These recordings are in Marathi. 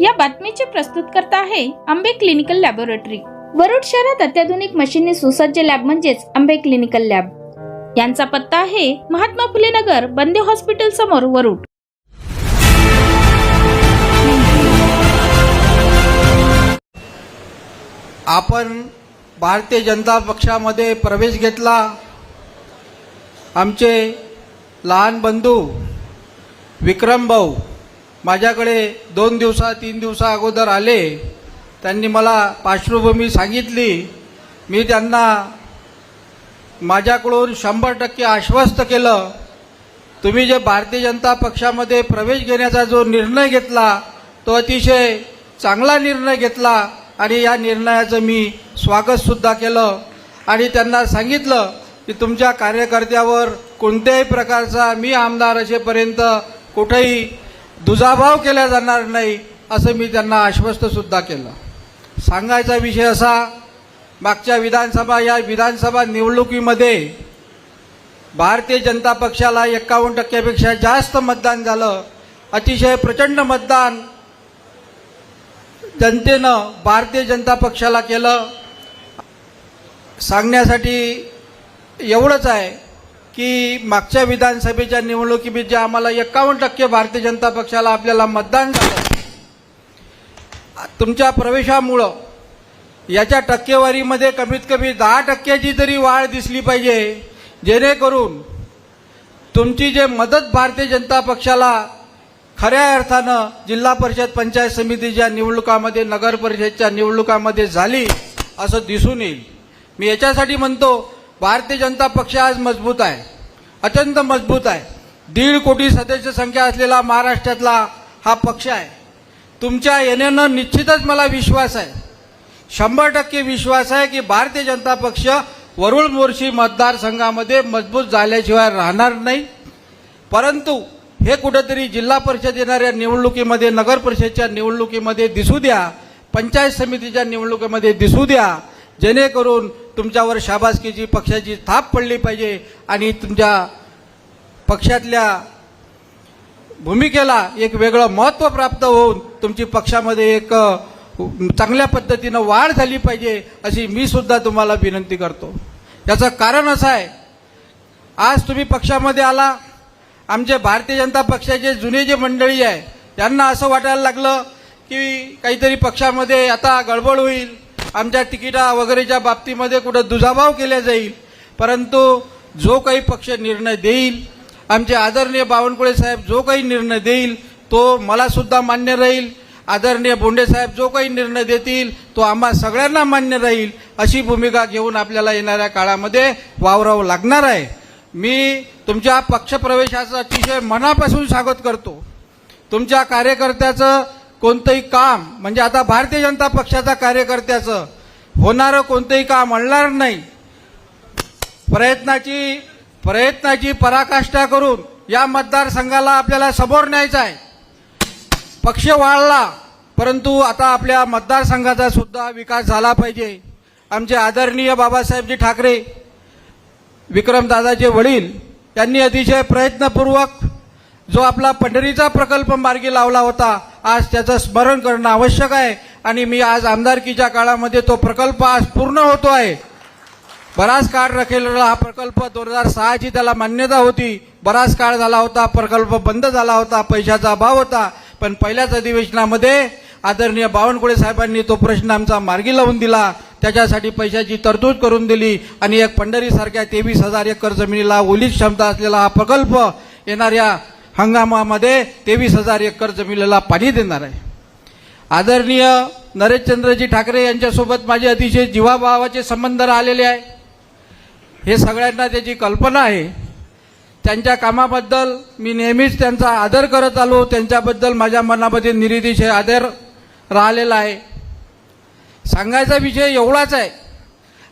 या बातमीचे प्रस्तुतकर्ता आहे आंबे क्लिनिकल लॅबोरेटरी. वरुड शहरात अत्याधुनिक मशीनने सुसज्ज लॅब म्हणजेच आंबे क्लिनिकल लॅब. यांचा पत्ता आहे महात्मा फुले नगर बंदे हॉस्पिटल समोर वरुड. आपण भारतीय जनता पक्षामध्ये प्रवेश घेतला. आमचे लहान बंधू विक्रम भाऊ माझ्याकडे दोन दिवसा तीन दिवसा अगोदर आले. त्यांनी मला पार्श्वभूमी सांगितली. मी त्यांना माझ्याकडून शंभर टक्के आश्वस्त केलं. तुम्ही जे भारतीय जनता पक्षामध्ये प्रवेश घेण्याचा जो निर्णय घेतला तो अतिशय चांगला निर्णय घेतला आणि या निर्णयाचं मी स्वागतसुद्धा केलं. आणि त्यांना सांगितलं की तुमच्या कार्यकर्त्यावर कोणत्याही प्रकारचा मी आमदार असेपर्यंत कुठेही दुजाभाव केला जाणार नाही असं मी त्यांना आश्वस्तसुद्धा केलं. सांगायचा विषय असा मागच्या विधानसभा या विधानसभा निवडणुकीमध्ये भारतीय जनता पक्षाला एक्कावन्न टक्क्यापेक्षा जास्त मतदान झालं. अतिशय प्रचंड मतदान जनतेनं भारतीय जनता पक्षाला केलं. सांगण्यासाठी एवढंच आहे. की मागच्या विधानसभेच्या निवडणुकीत जे आम्हाला एक्कावन्न टक्के भारतीय जनता पक्षाला आपल्याला मतदान झालं. तुमच्या प्रवेशामुळं याच्या टक्केवारीमध्ये कमीत कमी दहा टक्क्याची तरी वाढ दिसली पाहिजे जेणेकरून तुमची जे मदत भारतीय जनता पक्षाला खऱ्या अर्थानं जिल्हा परिषद पंचायत समितीच्या निवडणुकामध्ये नगर परिषदच्या निवडणुकामध्ये झाली असं दिसून येईल. मी याच्यासाठी म्हणतो भारतीय जनता पक्ष आज मजबूत आहे. अत्यंत मजबूत आहे. दीड कोटी सदस्य संख्या असलेला महाराष्ट्रातला हा पक्ष आहे. तुमच्या येण्यानं निश्चितच मला विश्वास आहे. शंभर टक्के विश्वास आहे की भारतीय जनता पक्ष वरुळ मोर्शी मतदारसंघामध्ये मजबूत झाल्याशिवाय राहणार नाही. परंतु हे कुठंतरी जिल्हा परिषद येणाऱ्या निवडणुकीमध्ये नगर परिषदच्या निवडणुकीमध्ये दिसू द्या पंचायत समितीच्या निवडणुकीमध्ये दिसू द्या. जेणेकरून तुमच्यावर शाबासकीची पक्षाची थाप पडली पाहिजे आणि तुमच्या पक्षातल्या भूमिकेला एक वेगळं महत्त्व प्राप्त होऊन तुमची पक्षामध्ये एक चांगल्या पद्धतीनं वाढ झाली पाहिजे अशी मी सुद्धा तुम्हाला विनंती करतो. याचं कारण असं आहे आज तुम्ही पक्षामध्ये आला आमचे भारतीय जनता पक्षाचे जुने जे मंडळी आहे त्यांना असं वाटायला लागलं की काहीतरी पक्षामध्ये आता गडबड होईल आमच्या तिकिटा वगैरेच्या बाबतीमध्ये कुठं दुजाभाव केला जाईल परंतु जो काही पक्ष निर्णय देईल आमचे आदरणीय बावनकुळे साहेब जो काही निर्णय देईल तो मला सुद्धा मान्य राहील. आदरणीय बोंडे साहेब जो काही निर्णय देतील तो आम्हा सगळ्यांना मान्य राहील. अशी भूमिका घेऊन आपल्याला येणाऱ्या काळामध्ये वावरावं लागणार आहे. मी तुमच्या पक्षप्रवेशाचं अतिशय मनापासून स्वागत करतो. तुमच्या कार्यकर्त्याचं कोणतंही काम म्हणजे आता भारतीय जनता पक्षाचा कार्यकर्त्याचं होणारं कोणतंही काम आणणार नाही. प्रयत्नाची प्रयत्नाची पराकाष्ठा करून या मतदारसंघाला आपल्याला समोर न्यायचं आहे. पक्ष वाढला परंतु आता आपल्या मतदारसंघाचा सुद्धा विकास झाला पाहिजे. आमचे आदरणीय बाबासाहेबजी ठाकरे विक्रमदादाचे वडील त्यांनी अतिशय प्रयत्नपूर्वक जो आपला पंढरीचा प्रकल्प मार्गी लावला होता आज त्याचं स्मरण करणं आवश्यक आहे. आणि मी आज आमदारकीच्या काळामध्ये तो प्रकल्प आज पूर्ण होतो आहे. बराच काळ रखलेला हा प्रकल्प दोन हजार सहाची त्याला मान्यता होती. बराच काळ झाला होता प्रकल्प बंद झाला होता पैशाचा अभाव होता. पण पहिल्याच अधिवेशनामध्ये आदरणीय बावनकुळे साहेबांनी तो प्रश्न आमचा मार्गी लावून दिला. त्याच्यासाठी पैशाची तरतूद करून दिली. आणि एक पंढरीसारख्या तेवीस हजार एकर जमिनीला ओलीत क्षमता असलेला हा प्रकल्प येणाऱ्या हंगामामध्ये तेवीस हजार एकर जमिनीला पाणी देणार आहे. आदरणीय नरेशचंद्रजी ठाकरे यांच्यासोबत माझे अतिशय जीवाभावाचे संबंध राहिलेले आहे. हे सगळ्यांना त्याची कल्पना आहे. त्यांच्या कामाबद्दल मी नेहमीच त्यांचा आदर करत आलो. त्यांच्याबद्दल माझ्या मनामध्ये निरितिशय आदर राहिलेला आहे. सांगायचा विषय एवढाच आहे.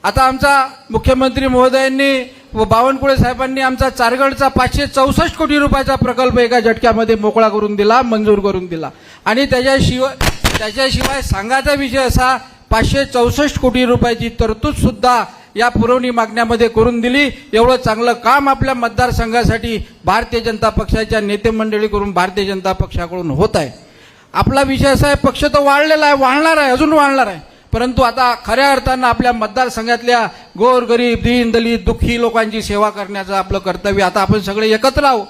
आता आमचा मुख्यमंत्री महोदयांनी व बावनकुळे साहेबांनी आमचा चारगडचा पाचशे चौसष्ट कोटी रुपयाचा प्रकल्प एका झटक्यामध्ये मोकळा करून दिला मंजूर करून दिला. आणि त्याच्याशिवाय त्याच्याशिवाय सांगायचा विषय असा पाचशे चौसष्ट कोटी रुपयाची तरतूद सुद्धा या पुरवणी मागण्यामध्ये करून दिली. एवढं चांगलं काम आपल्या मतदारसंघासाठी भारतीय जनता पक्षाच्या नेते करून भारतीय जनता पक्षाकडून होत आहे. आपला विषय असा आहे पक्ष तर वाढलेला आहे वाढणार आहे अजून वाढणार आहे. परंतु आता खऱ्या अर्थानं आपल्या मतदारसंघातल्या गोर गरीब दीन दलित दुःखी लोकांची सेवा करण्याचं आपलं कर्तव्य आता आपण सगळे एकत्र आहोत.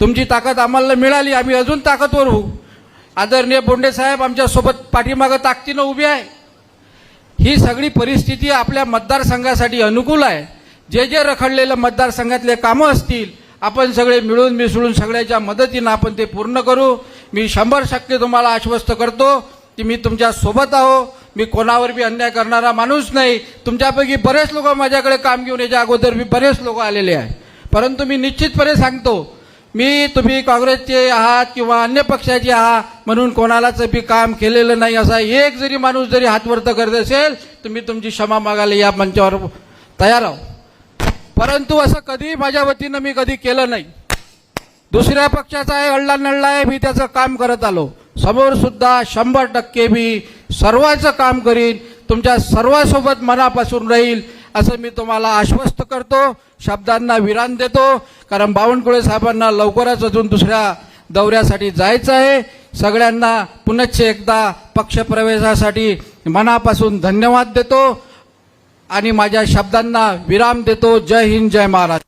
तुमची ताकद आम्हाला मिळाली आम्ही अजून ताकदवर होऊ. आदरणीय बोंडे साहेब आमच्यासोबत पाठीमागं ताकदीनं उभी आहे. ही सगळी परिस्थिती आपल्या मतदारसंघासाठी अनुकूल आहे. जे जे रखडलेलं मतदारसंघातले कामं असतील आपण सगळे मिळून मिसळून सगळ्याच्या मदतीनं आपण ते पूर्ण करू. मी शंभर टक्के तुम्हाला आश्वस्त करतो की मी तुमच्यासोबत आहो. मी कोणावर बी अन्याय करणारा माणूस नाही. तुमच्यापैकी बरेच लोक माझ्याकडे काम घेऊन याच्या अगोदर मी बरेच लोक आलेले आहे. परंतु मी निश्चितपणे सांगतो मी तुम्ही काँग्रेसचे आहात किंवा अन्य पक्षाचे आहात म्हणून कोणालाच बी काम केलेलं नाही. असा एक जरी माणूस जरी हातवर्त करत असेल तर मी तुमची क्षमा मागायला या मंचावर तयार आहो परंतु असं कधी माझ्या वतीनं मी कधी केलं नाही. दुसऱ्या पक्षाचा आहे अडला नडला आहे मी त्याचं काम करत आलो. समोर सुद्धा शंभर टक्के मी सर्वांचं काम करीन तुमच्या सर्वांसोबत मनापासून राहील असं मी तुम्हाला आश्वस्त करतो शब्दांना विराम देतो. कारण बावनकुळे साहेबांना लवकरच अजून दुसऱ्या दौऱ्यासाठी जायचं आहे. सगळ्यांना पुनश्च एकदा पक्षप्रवेशासाठी मनापासून धन्यवाद देतो आणि माझ्या शब्दांना विराम देतो. जय हिंद जय महाराज